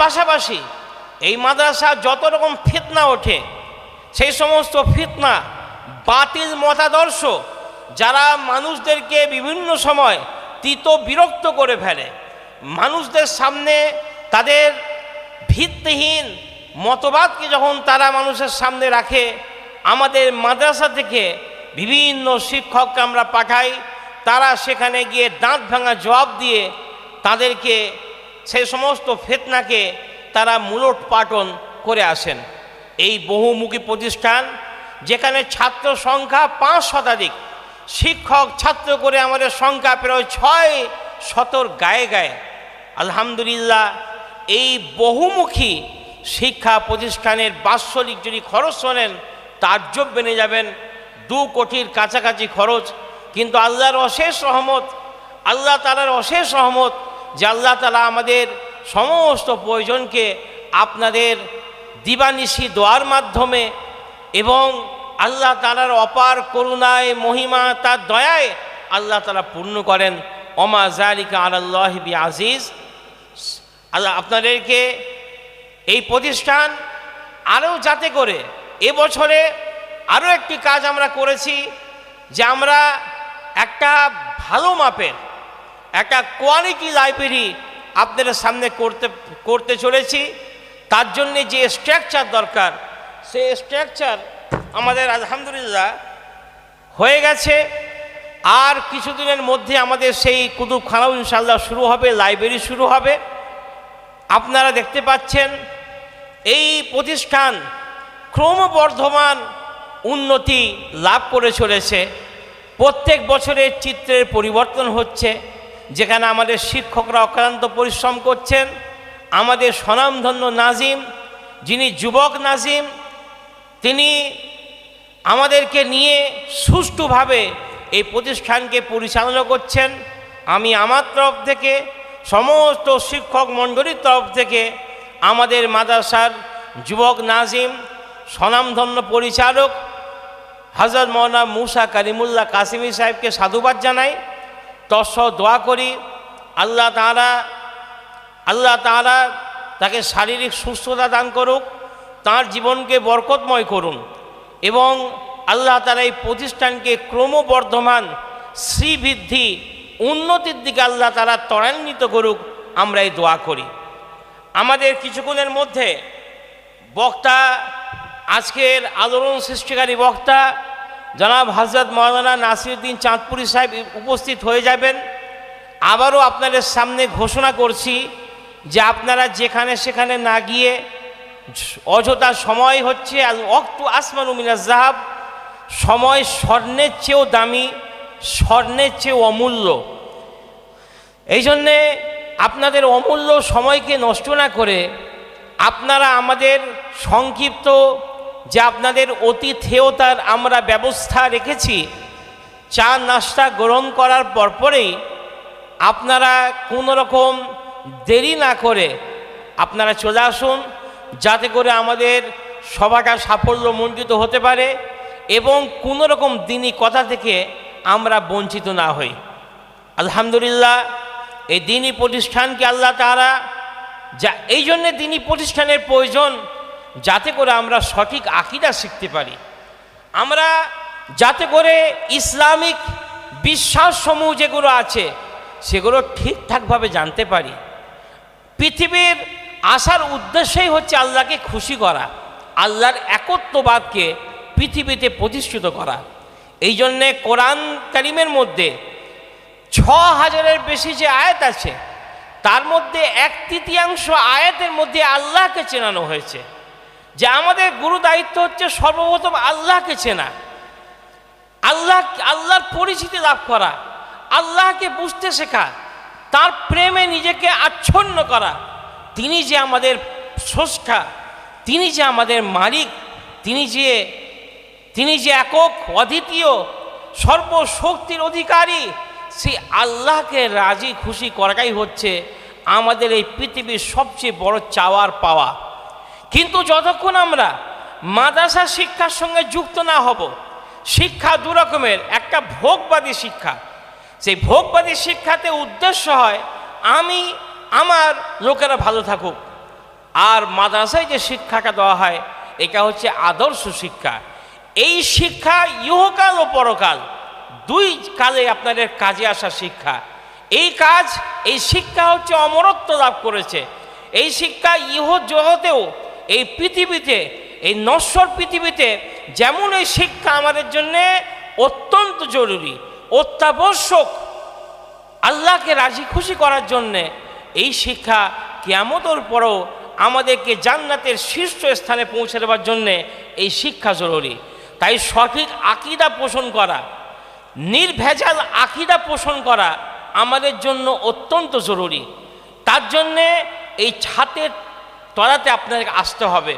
পাশাপাশি এই মাদ্রাসা যত রকম ফিতনা ওঠে, সেই সমস্ত ফিতনা বাতিল মতাদর্শ যারা মানুষদেরকে বিভিন্ন সময় তিত বিরক্ত করে ফেলে, মানুষদের সামনে তাদের ভিত্তিহীন মতবাদকে যখন তারা মানুষের সামনে রাখে, আমাদের মাদ্রাসা থেকে বিভিন্ন শিক্ষককে আমরা পাঠাই, তারা সেখানে গিয়ে দাঁত ভাঙা জবাব দিয়ে তাদেরকে সেই সমস্ত ফেতনাকে তারা মূলট পাটন করে আসেন। এই বহুমুখী প্রতিষ্ঠান, যেখানে ছাত্র সংখ্যা পাঁচ শতাধিক, শিক্ষক, ছাত্র করে আমাদের সংখ্যা প্রায় ছয় শতর গায়ে গায়ে। আলহামদুলিল্লাহ, এই বহুমুখী শিক্ষা প্রতিষ্ঠানের বাৎসরিক যদি খরচ শোনেন তাজ্জব বেড়ে যাবেন দু কোটির কাছাকাছি খরচ। কিন্তু আল্লাহর অশেষ রহমত, আল্লাহ তালার অশেষ রহমত যে আল্লাহ তালা আমাদের সমস্ত প্রয়োজনকে আপনাদের দিবানিশি দোয়ার মাধ্যমে এবং আল্লাহ তালার অপার করুণায়, মহিমা, তার দয়ায় আল্লাহ তালা পূর্ণ করেন। অমা জালিকা আল্লাহ বি আজিজ আল্লাহ আপনাদেরকে এই প্রতিষ্ঠান আরও যাতে করে এবছরে আরও একটি কাজ আমরা করেছি যে আমরা একটা ভালো মাপের একটা কোয়ালিটি লাইব্রেরি আপনাদের সামনে করতে করতে চলেছি। তার জন্যে যে স্ট্রাকচার দরকার, সেই স্ট্রাকচার আমাদের আলহামদুলিল্লাহ হয়ে গেছে। আর কিছুদিনের মধ্যে আমাদের সেই কুতুবখানাও ইনশাল্লাহ শুরু হবে লাইব্রেরি শুরু হবে। আপনারা দেখতে পাচ্ছেন, এই প্রতিষ্ঠান ক্রমবর্ধমান উন্নতি লাভ করে চলেছে। প্রত্যেক বছরের চিত্রের পরিবর্তন হচ্ছে। যেখানে আমাদের শিক্ষকরা অক্লান্ত পরিশ্রম করছেন, আমাদের স্বনামধন্য নাজিম, যিনি যুবক নাজিম, তিনি আমাদেরকে নিয়ে সুষ্ঠুভাবে এই প্রতিষ্ঠানকে পরিচালনা করছেন। আমি আমার তরফ থেকে, সমস্ত শিক্ষক মণ্ডলীর তরফ থেকে আমাদের মাদ্রাসার যুবক নাজিম, স্বনামধন্য পরিচালক হজরত মৌলানা মুসা কারিমুল্লাহ কাসিমি সাহেবকে সাধুবাদ জানাই। তৎস দোয়া করি, আল্লাহ তাঁরা আল্লাহ তাঁরা তাকে শারীরিক সুস্থতা দান করুক, তার জীবনকে বরকতময় করুন এবং আল্লাহ তারা এই প্রতিষ্ঠানকে ক্রমবর্ধমান শ্রীবৃদ্ধি, উন্নতির দিকে আল্লাহ তারা ত্বরান্বিত করুক, আমরা এই দোয়া করি। আমাদের কিছুক্ষণের মধ্যে বক্তা, আজকের আলোড়ন সৃষ্টিকারী বক্তা জনাব হজরত মৌলানা নাসিরুদ্দিন চাঁদপুরি সাহেব উপস্থিত হয়ে যাবেন। আবারও আপনাদের সামনে ঘোষণা করছি যে আপনারা যেখানে সেখানে না গিয়ে অযথা সময় হচ্ছে অক্ত আসমান উমিনা জাহাব সময় স্বর্ণের চেয়েও দামি, স্বর্ণের চেয়েও অমূল্য। এই জন্যে আপনাদের অমূল্য সময়কে নষ্ট না করে আপনারা আমাদের সংক্ষিপ্ত যে আপনাদের অতিথেয়তার আমরা ব্যবস্থা রেখেছি, চা নাস্তা গ্রহণ করার পরপরেই আপনারা কোনো রকম দেরি না করে আপনারা চলে আসুন, যাতে করে আমাদের সভাটা সাফল্যমণ্ডিত হতে পারে এবং কোনো রকম দিনই কথা থেকে আমরা বঞ্চিত না হই। আলহামদুলিল্লাহ, এই দিনই প্রতিষ্ঠানকে আল্লাহ তারা যা, এই জন্যে দিনই প্রতিষ্ঠানের প্রয়োজন যাতে করে আমরা সঠিক আকিদা শিখতে পারি। আমরা যাতে করে ইসলামিক বিশ্বাসসমূহ যেগুলো আছে, সেগুলো ঠিকঠাকভাবে জানতে পারি। পৃথিবীর আসার উদ্দেশ্যই হচ্ছে আল্লাহকে খুশি করা, আল্লাহর একত্ববাদকে পৃথিবীতে প্রতিষ্ঠিত করা। এই জন্যে কোরআন কারিমের মধ্যে ছ হাজারের বেশি যে আয়াত আছে, তার মধ্যে এক তৃতীয়াংশ আয়াতের মধ্যে আল্লাহকে চেনানো হয়েছে। যে আমাদের গুরু দায়িত্ব হচ্ছে সর্বপ্রথম আল্লাহকে চেনা। আল্লাহ আল্লাহর পরিচিতি লাভ করা। আল্লাহকে বুঝতে শেখা। তার প্রেমে নিজেকে আচ্ছন্ন করা। তিনি যে আমাদের স্রষ্টা, তিনি যে আমাদের মালিক, তিনি যে তিনি যে একক, অদ্বিতীয়, সর্বশক্তির অধিকারী সেই আল্লাহকে রাজি খুশি করাটাই হচ্ছে আমাদের এই পৃথিবীর সবচেয়ে বড় চাওয়ার পাওয়া। কিন্তু যতক্ষণ আমরা মাদ্রাসা শিক্ষার সঙ্গে যুক্ত না হব, শিক্ষা দু রকমের, একটা ভোগবাদী শিক্ষা। সেই ভোগবাদী শিক্ষাতে উদ্দেশ্য হয়, আমি, আমার লোকেরা ভালো থাকুক। আর মাদ্রাসায় যে শিক্ষাটা দেওয়া হয়, এটা হচ্ছে আদর্শ শিক্ষা। এই শিক্ষা ইহকাল ও পরকাল, দুই কালে আপনাদের কাজে আসা শিক্ষা। এই কাজ, এই শিক্ষা হচ্ছে অমরত্ব লাভ করেছে। এই শিক্ষা ইহ জগতেও এই পৃথিবীতে, এই নশ্বর পৃথিবীতে যেমন এই শিক্ষা আমাদের জন্যে অত্যন্ত জরুরি, অত্যাবশ্যক, আল্লাহকে রাজি খুশি করার জন্যে এই শিক্ষা কেমতর পরও আমাদেরকে জান্নাতের শীর্ষ স্থানে পৌঁছে দেওয়ার জন্যে এই শিক্ষা জরুরি। তাই সঠিক আকিদা পোষণ করা, নির্ভেজাল আকিদা পোষণ করা আমাদের জন্য অত্যন্ত জরুরি। তার জন্যে এই ছাতের তলাতে আপনাকে আসতে হবে।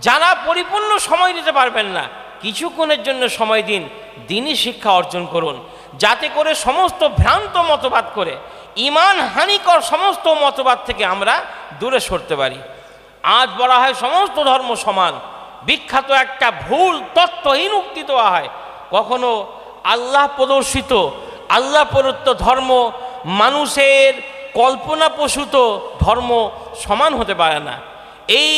যারা পরিপূর্ণ সময় দিতে পারবেন না, কিছুক্ষণের জন্য সময় দিন, দিনই শিক্ষা অর্জন করুন। যাতে করে সমস্ত ভ্রান্ত মতবাদ করে, ইমান হানিকর সমস্ত মতবাদ থেকে আমরা দূরে সরতে পারি। আজ বলা হয় সমস্ত ধর্ম সমান, বিখ্যাত একটা ভুল তত্ত্বহীন উক্তি দেওয়া হয়। কখনো আল্লাহ প্রদর্শিত, আল্লাহ প্রদত্ত ধর্ম মানুষের কল্পনা প্রসূত ধর্ম সমান হতে পারে না। এই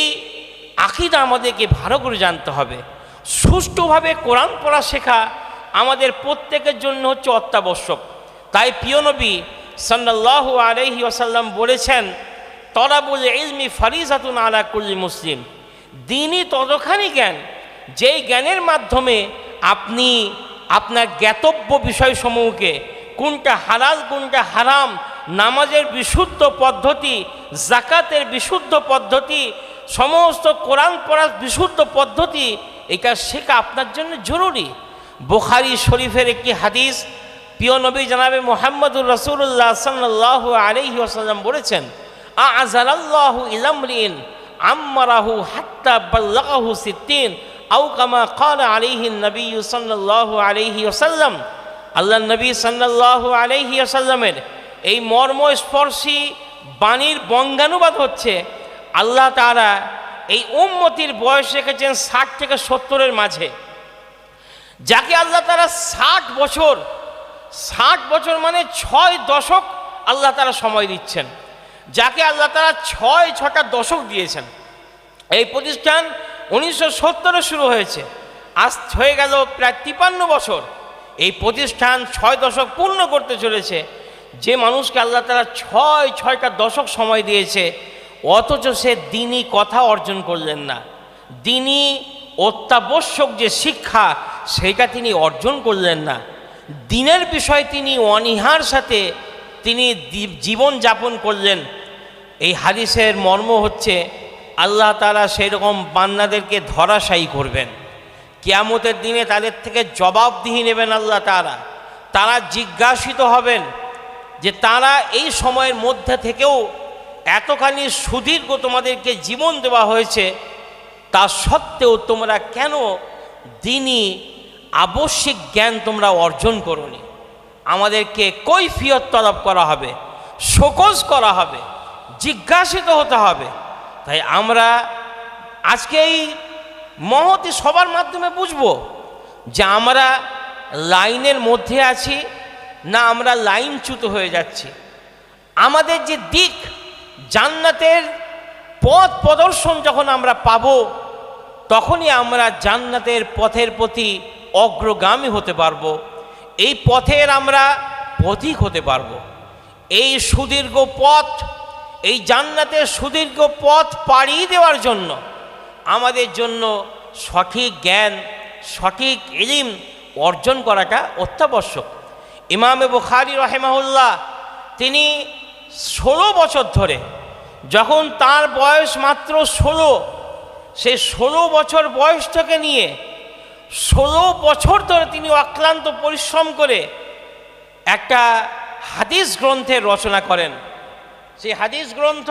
আকিদা আমাদেরকে ভালো করে জানতে হবে। সুষ্ঠুভাবে কোরআন পড়া শেখা আমাদের প্রত্যেকের জন্য হচ্ছে অত্যাবশ্যক। তাই প্রিয় নবী সাল্লাহ আলহি আসাল্লাম বলেছেন, তরাবুল ইলমি ফারিজাতুন আলা কুল্লি মুসলিম। দিনই ততখানি জ্ঞান, যেই জ্ঞানের মাধ্যমে আপনি আপনার জ্ঞাতব্য বিষয়সমূহকে, কোনটা হালাল, কোনটা হারাম নামাজের বিশুদ্ধ পদ্ধতি জাকাতের বিশুদ্ধ পদ্ধতি, সমস্ত কোরআন পড়ার বিশুদ্ধ পদ্ধতি, এটা শেখা আপনার জন্য জরুরি। বুখারি শরীফের একটি হাদিস, প্রিয় নবী জানাবে মোহাম্মদুর রসুল্লাহ সাল্লাহ আলহি আসাল্লাম বলেছেন আম্মারাহু হাত্তা সিদ্দিন আউ আলিহি আল্লাহ নবী সাল্লাল্লাহু আলাইহি ওসাল্লামের এই মর্মস্পর্শী বাণীর বঙ্গানুবাদ হচ্ছে আল্লাহ তারা এই উম্মতির বয়স রেখেছেন ষাট থেকে সত্তরের মাঝে। যাকে আল্লাহ তারা ষাট বছর ষাট বছর মানে ছয় দশক আল্লাহ তারা সময় দিচ্ছেন। যাকে আল্লাহ তারা ছয় ছটা দশক দিয়েছেন। এই প্রতিষ্ঠান উনিশশো সত্তরে শুরু হয়েছে। আজ হয়ে গেল প্রায় তিপান্ন বছর। এই প্রতিষ্ঠান ছয় দশক পূর্ণ করতে চলেছে। যে মানুষকে আল্লাহ তারা ছয়, ছয়টা দশক সময় দিয়েছে, অথচ সে দিনই কথা অর্জন করলেন না। দিনই অত্যাবশ্যক যে শিক্ষা, সেটা তিনি অর্জন করলেন না। দিনের বিষয় তিনি অনীহার সাথে তিনি জীবন যাপন করলেন। এই হাদিসের মর্ম হচ্ছে, আল্লাহ তালা সেরকম বান্নাদেরকে ধরাশায়ী করবেন। কেয়ামতের দিনে তাদের থেকে জবাবদিহি নেবেন আল্লাহ তারা তারা জিজ্ঞাসিত হবেন যে তারা এই সময়ের মধ্যে থেকেও এতখানি সুদীর্ঘ তোমাদেরকে জীবন দেওয়া হয়েছে, তা সত্ত্বেও তোমরা কেন দিনই আবশ্যিক জ্ঞান তোমরা অর্জন করনি? আমাদেরকে কৈফিয়ত তলব করা হবে, শোকজ করা হবে, জিজ্ঞাসিত হতে হবে। তাই আমরা আজকে এই মহতি সবার মাধ্যমে বুঝব যে আমরা লাইনের মধ্যে আছি না, আমরা লাইনচ্যুত হয়ে যাচ্ছি। আমাদের যে দিক, জান্নাতের পথ প্রদর্শন যখন আমরা পাব, তখনই আমরা জান্নাতের পথের প্রতি অগ্রগামী হতে পারব। এই পথের আমরা পথিক হতে পারব। এই সুদীর্ঘ পথ, এই জান্নাতের সুদীর্ঘ পথ পাড়িয়ে দেওয়ার জন্য আমাদের জন্য সঠিক জ্ঞান, সঠিক ইলিম অর্জন করাটা অত্যাবশ্যক। ইমামে বুখারি রহেমাহুল্লাহ, তিনি ষোলো বছর ধরে, যখন তার বয়স মাত্র ষোলো সে ষোলো বছর বয়স থেকে নিয়ে ষোলো বছর ধরে তিনি অক্লান্ত পরিশ্রম করে একটা হাদিস গ্রন্থের রচনা করেন। সেই হাদিস গ্রন্থ,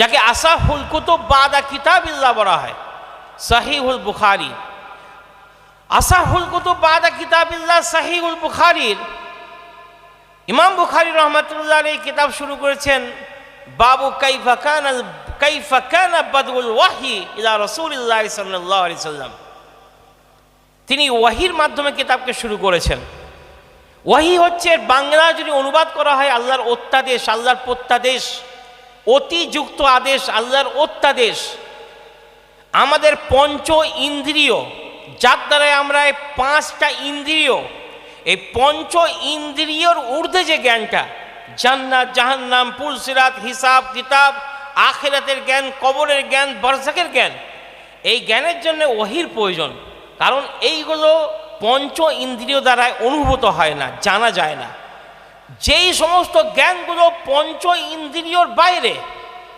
যাকে আসাহুল কুতুব বাদা কিতাবিল্লা বলা হয়, সাহিহুল বুখারি। আসাহুল কুতুব বাদা কিতাবিল্লা সাহিহুল বুখারির। ইমাম বুখারি রহমতুল্লাহ এই কিতাব শুরু করেছেন, বাবু কাইফা কান কাইফা কান বাদুল ওয়াহি ইলা রসুলিল্লাহ সাল্লাহ আলি সাল্লাম। তিনি ওয়াহির মাধ্যমে কিতাবকে শুরু করেছেন। ওয়াহি হচ্ছে বাংলা যদি অনুবাদ করা হয় আল্লাহর অত্যাদেশ, আল্লাহর প্রত্যাদেশ, অতিযুক্ত আদেশ, আল্লাহর অত্যাদেশ। আমাদের পঞ্চ ইন্দ্রিয় যার দ্বারাই আমরা এই পাঁচটা ইন্দ্রিয়, এই পঞ্চ ইন্দ্রিয়র ঊর্ধ্বে যে জ্ঞানটা, জান্নাত, জাহান্নাম পুলসিরাত হিসাব, কিতাব, আখেরাতের জ্ঞান, কবরের জ্ঞান বর্ষাকের জ্ঞান, এই জ্ঞানের জন্য ওহির প্রয়োজন। কারণ এইগুলো পঞ্চ ইন্দ্রিয় দ্বারায় অনুভূত হয় না, জানা যায় না। যেই সমস্ত জ্ঞানগুলো পঞ্চ ইন্দ্রিয়র বাইরে,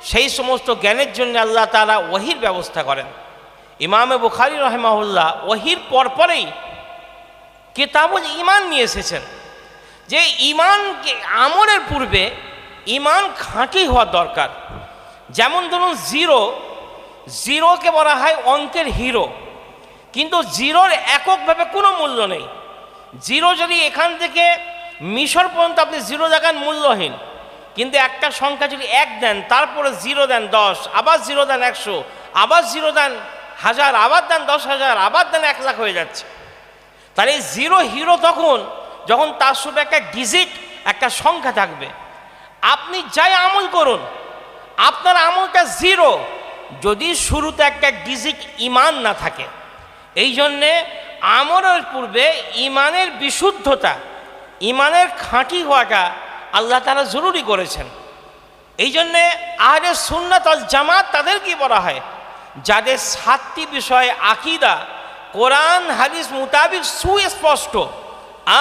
সেই সমস্ত জ্ঞানের জন্য আল্লাহ তারা ওহির ব্যবস্থা করেন। ইমামে বুখারি রহমাউল্লাহ ওহির পরপরেই কিতাবুল ইমান নিয়ে এসেছেন। যে ইমান আমলের পূর্বে ইমান খাঁটি হওয়া দরকার। যেমন ধরুন জিরো, জিরোকে বলা হয় অঙ্কের হিরো। কিন্তু জিরোর এককভাবে কোনো মূল্য নেই। জিরো যদি এখান থেকে মিশর পর্যন্ত আপনি জিরো দেখান মূল্যহীন। কিন্তু একটা সংখ্যা যদি এক দেন, তারপরে জিরো দেন দশ, আবার জিরো দেন একশো, আবার জিরো দেন হাজার, আবার দেন দশ হাজার, আবার দেন এক লাখ হয়ে যাচ্ছে। তাহলে এই জিরো হিরো তখন, যখন তার শুধু একটা ডিজিট একটা সংখ্যা থাকবে। আপনি যাই আমল করুন, আপনার আমলটা জিরো যদি শুরুতে একটা ডিজিট ইমান না থাকে, এই জন্যে আমলের পূর্বে ইমানের বিশুদ্ধতা, ইমানের খাঁটি হওয়াটা আল্লাহ তারা জরুরি করেছেন। এই জন্যে আহলে সুন্নাত জামাত তাদেরকে বলা হয় যাদের সাতটি বিষয়ে আকিদা, কোরআন, হাদিস মোতাবিক সুস্পষ্ট।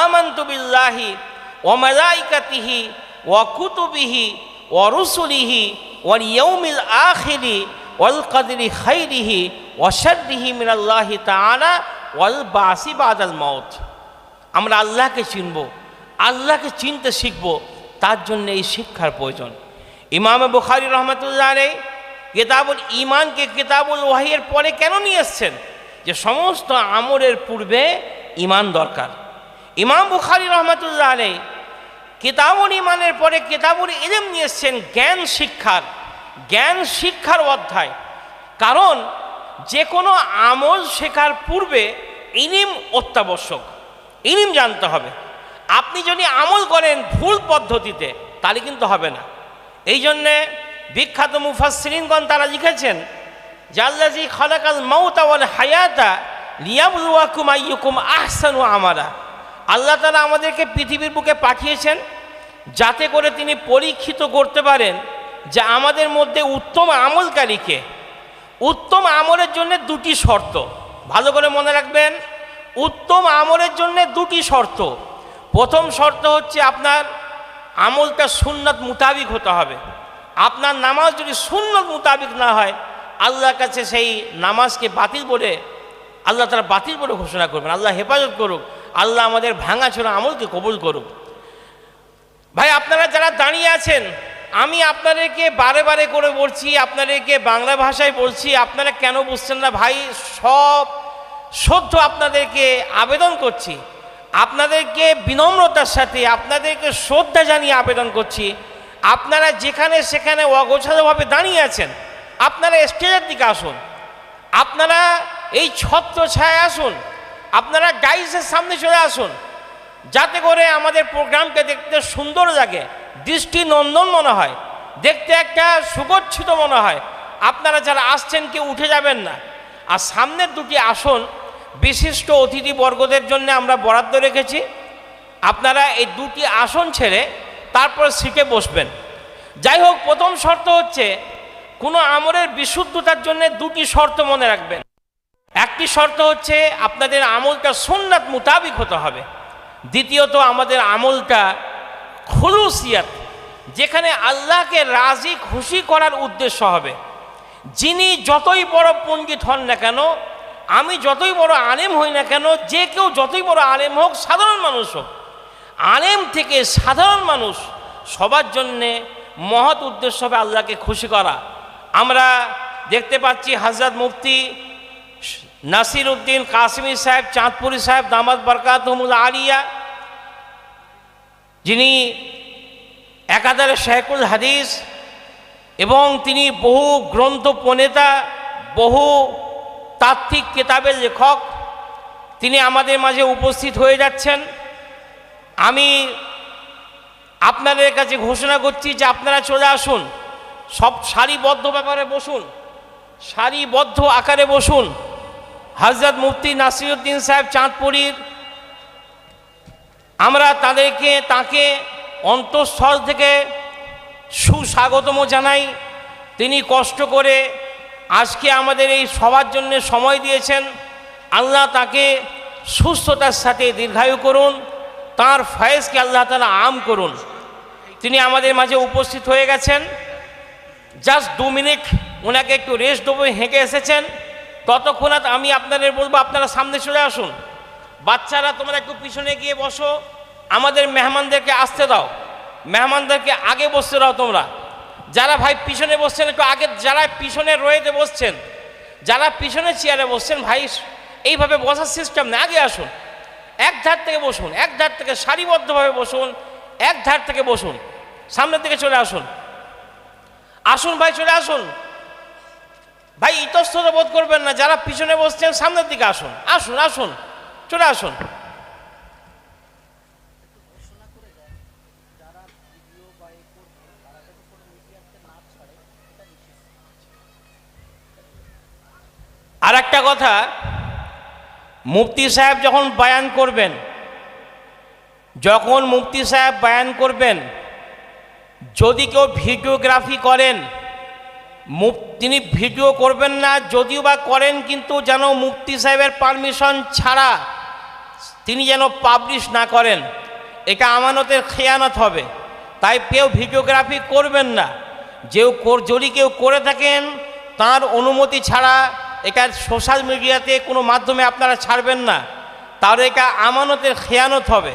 আমন্ত বিল্লাহি ওমালাইকাতিহি ওয়াকুতুবিহি ওয়ারুসুলিহি ওয়াল ইয়ৌমিল আখিরি ওয়াল কাদরি খৈরিহি ওয়াশারিহি মিনাল্লাহি তাআলা ওয়াল বাসি বাদাল মত আমরা আল্লাহকে চিনব, আল্লাহকে চিনতে শিখব, তার জন্য এই শিক্ষার প্রয়োজন। ইমামে বুখারি রহমতুল্লাহ আলাই কেতাবুল ইমানকে কেতাবুল ওয়াহিয়ের পরে কেন নিয়ে এসছেন? যে সমস্ত আমরের পূর্বে ইমান দরকার। ইমাম বুখারি রহমতুল্লাহ আলাই কিতাবুল ইমানের পরে কিতাবুল ইলম নিয়ে এসছেন জ্ঞান শিক্ষার জ্ঞান শিক্ষার অধ্যায়। কারণ যে কোনো আমল শেখার পূর্বে ইনিম অত্যাবশ্যক। ইনিম জানতে হবে। আপনি যদি আমল করেন ভুল পদ্ধতিতে, তাহলে কিন্তু হবে না। এই জন্যে বিখ্যাত মুফাসরিনগণ তারা লিখেছেন জাল্লাজি খলাকাল ওয়াল হায়াতা লিয়াবুয়াকুম আইয়ুকুম আহসানু আমারা আল্লাহ তালা আমাদেরকে পৃথিবীর বুকে পাঠিয়েছেন যাতে করে তিনি পরীক্ষিত করতে পারেন যে আমাদের মধ্যে উত্তম আমলকারীকে উত্তম আমলের জন্য দুটি শর্ত, ভালো করে মনে রাখবেন, উত্তম আমলের জন্য দুটি শর্ত। প্রথম শর্ত হচ্ছে আপনার আমলটা সুন্নত মোতাবিক হতে হবে। আপনার নামাজ যদি শূন্য মোতাবিক না হয়, আল্লাহর কাছে সেই নামাজকে বাতিল বলে, আল্লাহ তারা বাতিল বলে ঘোষণা করবেন। আল্লাহ হেফাজত করুক। আল্লাহ আমাদের ভাঙাচোরা আমলকে কবুল করুক। ভাই, আপনারা যারা দাঁড়িয়ে আছেন, আমি আপনাদেরকে বারে বারে করে বলছি, আপনাদেরকে বাংলা ভাষায় বলছি, আপনারা কেন বুঝছেন না ভাই? সব সদ্য আপনাদেরকে আবেদন করছি। আপনাদেরকে বিনম্রতার সাথে, আপনাদেরকে শ্রদ্ধা জানিয়ে আবেদন করছি। আপনারা যেখানে সেখানে অগোছালোভাবে দাঁড়িয়ে আছেন, আপনারা স্টেজের দিকে আসুন। আপনারা এই ছত্র ছায় আসুন। আপনারা গাইসের সামনে চলে আসুন। যাতে করে আমাদের প্রোগ্রামকে দেখতে সুন্দর লাগে দৃষ্টি নন্দন মনে হয়, দেখতে একটা সুগচ্ছিত মনে হয়। আপনারা যারা আসছেন কেউ উঠে যাবেন না। আর সামনের দুটি আসন বিশিষ্ট অতিথিবর্গদের জন্য আমরা বরাদ্দ রেখেছি। আপনারা এই দুটি আসন ছেড়ে তারপর শিখে বসবেন। যাই হোক প্রথম শর্ত হচ্ছে, কোনো আমলের বিশুদ্ধতার জন্য দুটি শর্ত মনে রাখবেন। একটি শর্ত হচ্ছে, আপনাদের আমলটা সুন্নাত মোতাবিক হতে হবে। দ্বিতীয়ত, আমাদের আমলটা খুলুসিয়াত, যেখানে আল্লাহকে রাজি খুশি করার উদ্দেশ্য হবে। যিনি যতই বড় পণ্ডিত হন না কেন, আমি যতই বড় আলেম হই না কেন, যে কেউ যতই বড় আলেম হোক, সাধারণ মানুষ হোক আলেম থেকে সাধারণ মানুষ সবার জন্যে মহৎ উদ্দেশ্য হবে আল্লাহকে খুশি করা। আমরা দেখতে পাচ্ছি হাজরত মুফতি নাসির উদ্দিন কাশ্মীর সাহেব, চাঁদপুরি সাহেব দামাদ বরকাতমুল আলিয়া, যিনি একাধারে শেখুল হাদিস এবং তিনি বহু গ্রন্থ প্রণেতা, বহু তাত্ত্বিক কেতাবের লেখক। তিনি আমাদের মাঝে উপস্থিত হয়ে যাচ্ছেন। আমি আপনাদের কাছে ঘোষণা করছি যে আপনারা চলে আসুন, সব সারিবদ্ধ ব্যাপারে বসুন, সারিবদ্ধ আকারে বসুন। হজরত মুফতি নাসিরুদ্দিন সাহেব চাঁদপুরীর, আমরা তাদেরকে, তাকে অন্তঃস্থল থেকে সুস্বাগতম জানাই। তিনি কষ্ট করে আজকে আমাদের এই সবার জন্য সময় দিয়েছেন। আল্লাহ তাকে সুস্থতার সাথে দীর্ঘায়ু করুন। তার ফয়েজকে আল্লাহ তালা আম করুন। তিনি আমাদের মাঝে উপস্থিত হয়ে গেছেন। জাস্ট দু মিনিট ওনাকে একটু রেস্ট দেবো হেঁকে এসেছেন। ততক্ষণাৎ আমি আপনাদের বলব, আপনারা সামনে চলে আসুন। বাচ্চারা, তোমরা একটু পিছনে গিয়ে বসো। আমাদের মেহমানদেরকে আসতে দাও। মেহমানদেরকে আগে বসতে দাও তোমরা। যারা ভাই পিছনে বসছেন, একটু আগে যারা পিছনে রয়েতে বসছেন, যারা পিছনে চেয়ারে বসছেন, ভাই, এইভাবে বসার সিস্টেম না, আগে আসুন। এক ধার থেকে বসুন, এক ধার থেকে সারিবদ্ধভাবে বসুন, এক ধার থেকে বসুন। সামনের দিকে চলে আসুন। আসুন ভাই, চলে আসুন। ভাই, ইতস্তত বোধ করবেন না, যারা পিছনে বসছেন, সামনের দিকে আসুন। আসুন আসুন, চলে আসুন। মুফতি সাহেব যখন বায়ান করবেন, যখন মুফতি সাহেব বায়ান করবেন, যদি কেউ ভিডিওগ্রাফি করেন তিনি ভিডিও করবেন না, যদিও বা করেন কিন্তু যেন মুফতি সাহেবের পারমিশন ছাড়া তিনি যেন পাবলিশ না করেন, এটা আমানতের খেয়ানত হবে। তাই কেউ ভিডিওগ্রাফি করবেন না। কর- যদি কেউ করে থাকেন, তার অনুমতি ছাড়া এটা সোশ্যাল মিডিয়াতে কোনো মাধ্যমে আপনারা ছাড়বেন না। তাহলে এটা আমানতের খেয়ানত হবে।